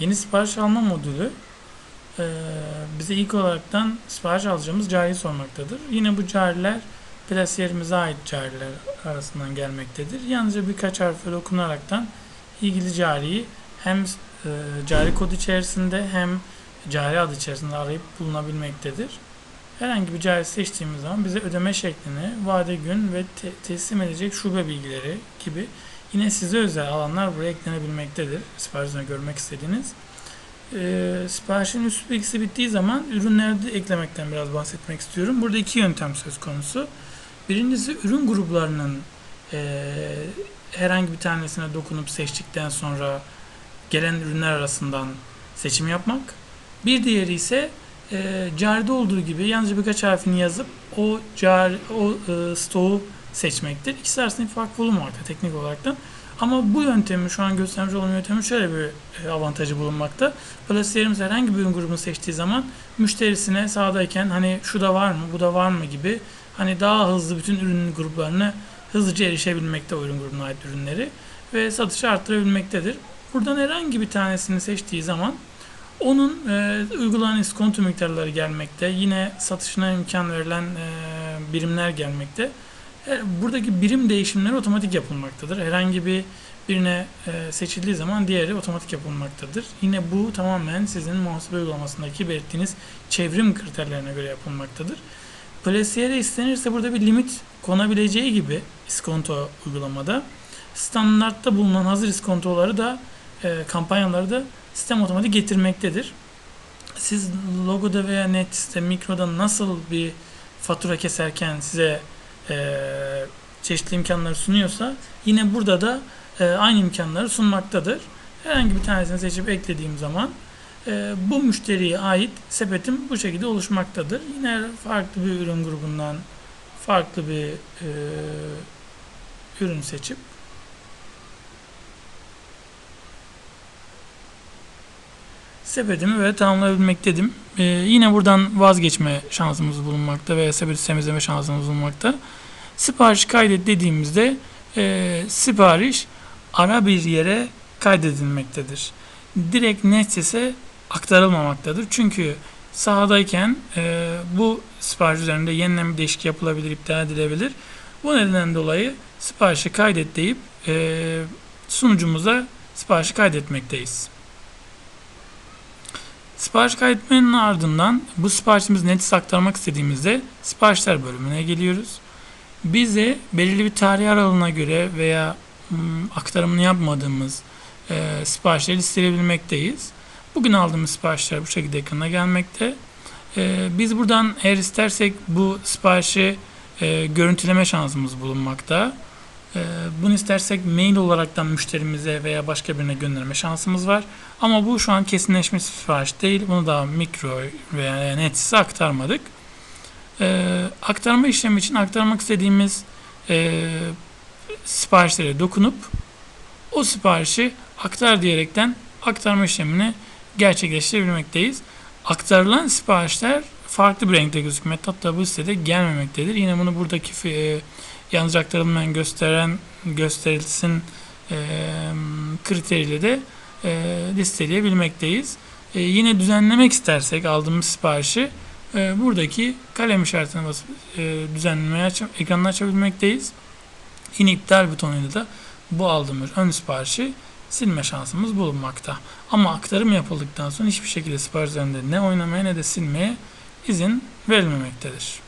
Yeni sipariş alma modülü e, bize ilk olaraktan sipariş alacağımız cariyi sormaktadır. Yine bu cariler plasiyerimize ait cariler arasından gelmektedir. Yalnızca birkaç harfle okunaraktan ilgili cariyi hem e, cari kod içerisinde hem cari adı içerisinde arayıp bulunabilmektedir. Herhangi bir cari seçtiğimiz zaman bize ödeme şeklini, vade gün ve te- teslim edecek şube bilgileri gibi yine size özel alanlar buraya eklenebilmektedir. Siparişini görmek istediğiniz. Ee, siparişin üst bilgisi bittiği zaman ürünleri de eklemekten biraz bahsetmek istiyorum. Burada iki yöntem söz konusu. Birincisi ürün gruplarının eee, herhangi bir tanesine dokunup seçtikten sonra gelen ürünler arasından seçim yapmak. Bir diğeri ise e, caride olduğu gibi yalnızca birkaç harfini yazıp o car o e, stoğu seçmektir. İkisi arasında bir fark bulunmakta teknik olaraktan. Ama bu yöntemi şu an göstermiş olan yöntemin şöyle bir e, avantajı bulunmakta. Plasiyerimiz herhangi bir ürün grubunu seçtiği zaman müşterisine sağdayken hani şu da var mı, bu da var mı gibi hani daha hızlı bütün ürün gruplarını hızlıca erişebilmekte o ürün grubuna ait ürünleri ve satışı arttırabilmektedir. Buradan herhangi bir tanesini seçtiği zaman onun e, uygulanan iskonto miktarları gelmekte. Yine satışına imkan verilen e, birimler gelmekte. E, buradaki birim değişimleri otomatik yapılmaktadır. Herhangi bir birine e, seçildiği zaman diğeri otomatik yapılmaktadır. Yine bu tamamen sizin muhasebe uygulamasındaki belirttiğiniz çevrim kriterlerine göre yapılmaktadır. Plasiyere istenirse burada bir limit konabileceği gibi iskonto uygulamada standartta bulunan hazır iskontoları da e, kampanyaları da sistem otomatik getirmektedir. Siz logoda veya Nets'te, Mikro'da nasıl bir fatura keserken size e, çeşitli imkanları sunuyorsa yine burada da e, aynı imkanları sunmaktadır. Herhangi bir tanesini seçip eklediğim zaman e, bu müşteriye ait sepetim bu şekilde oluşmaktadır. Yine farklı bir ürün grubundan farklı bir ürün seçip sepetimi böyle tamamlayabilmektedim. Ee, yine buradan vazgeçme şansımız bulunmakta veya sepeti temizleme şansımız bulunmakta. Sipariş kaydet dediğimizde e, sipariş ara bir yere kaydedilmektedir. Direkt Netses'e aktarılmamaktadır. Çünkü sahadayken e, bu sipariş üzerinde yeniden bir değişik yapılabilir, iptal edilebilir. Bu nedenden dolayı siparişi kaydet deyip e, sunucumuza siparişi kaydetmekteyiz. Sipariş kaydetmenin ardından bu siparişimizi Nets'e aktarmak istediğimizde siparişler bölümüne geliyoruz. Bize belirli bir tarih aralığına göre veya hmm, aktarımını yapmadığımız e, siparişleri listeleyebilmekteyiz. Bugün aldığımız siparişler bu şekilde ekrana gelmekte. E, biz buradan eğer istersek bu siparişi e, görüntüleme şansımız bulunmakta. E, bunu istersek mail olaraktan müşterimize veya başka birine gönderme şansımız var. Ama bu şu an kesinleşmiş sipariş değil. Bunu daha mikro veya netsiz'e aktarmadık. Ee, aktarma işlemi için aktarmak istediğimiz e, siparişlere dokunup o siparişi aktar diyerekten aktarma işlemini gerçekleştirebilmekteyiz. Aktarılan siparişler farklı bir renkte gözükmekte. Hatta bu sitede gelmemektedir. Yine bunu buradaki e, yalnız aktarılmayan gösteren gösterilsin e, kriteriyle de e, listeleyebilmekteyiz. E, yine düzenlemek istersek aldığımız siparişi e, buradaki kalem işaretine basıp e, düzenlemeye aç ekranını açabilmekteyiz. Yine iptal butonuyla da bu aldığımız ön siparişi silme şansımız bulunmakta. Ama aktarım yapıldıktan sonra hiçbir şekilde sipariş üzerinde ne oynamaya ne de silmeye izin verilmemektedir.